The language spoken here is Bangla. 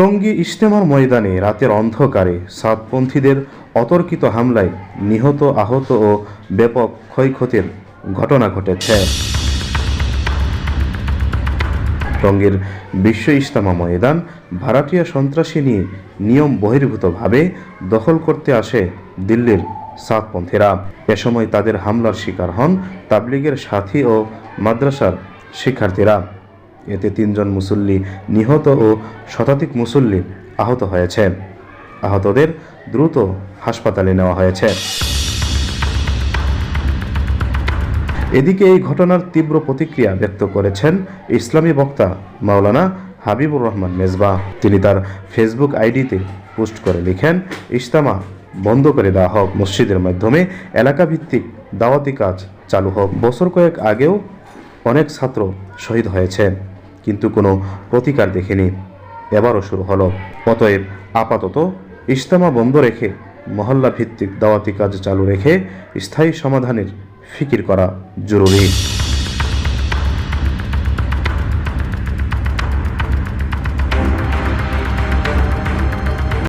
টঙ্গী ইজতেমার ময়দানে রাতের অন্ধকারে সাতপন্থীদের অতর্কিত হামলায় নিহত, আহত ও ব্যাপক ক্ষয়ক্ষতির ঘটনা ঘটেছে। টঙ্গীর বিশ্ব ইজতেমা ময়দান ভাড়াটিয়া সন্ত্রাসী নিয়ে নিয়ম বহির্ভূতভাবে দখল করতে আসে দিল্লির সাতপন্থীরা। এ সময় তাদের হামলার শিকার হন তাবলিগের সাথী ও মাদ্রাসার শিক্ষার্থীরা। এতে তিনজন মুসল্লি নিহত ও শতাধিক মুসল্লি আহত হয়েছে। আহতদের দ্রুত হাসপাতালে নেওয়া হয়েছে। এদিকে এই ঘটনার তীব্র প্রতিক্রিয়া ব্যক্ত করেছেন ইসলামী বক্তা মাওলানা হাবিবুর রহমান মেজবা। তিনি তার ফেসবুক আইডিতে পোস্ট করে লিখেন, ইজতামা বন্ধ করে দেওয়া হোক, মসজিদের মাধ্যমে এলাকাভিত্তিক দাওয়াতি কাজ চালু হোক। বছর কয়েক আগেও অনেক ছাত্র শহীদ হয়েছে। কিন্তু কোনো প্রতিকার দেখেনি। এবারও শুরু হলো। অতএব আপাতত ইস্তামা বন্ধ রেখে মহল্লা ভিত্তিক দাওয়াতি কাজ চালু রেখে স্থায়ী সমাধানের ফিকির করা জরুরি।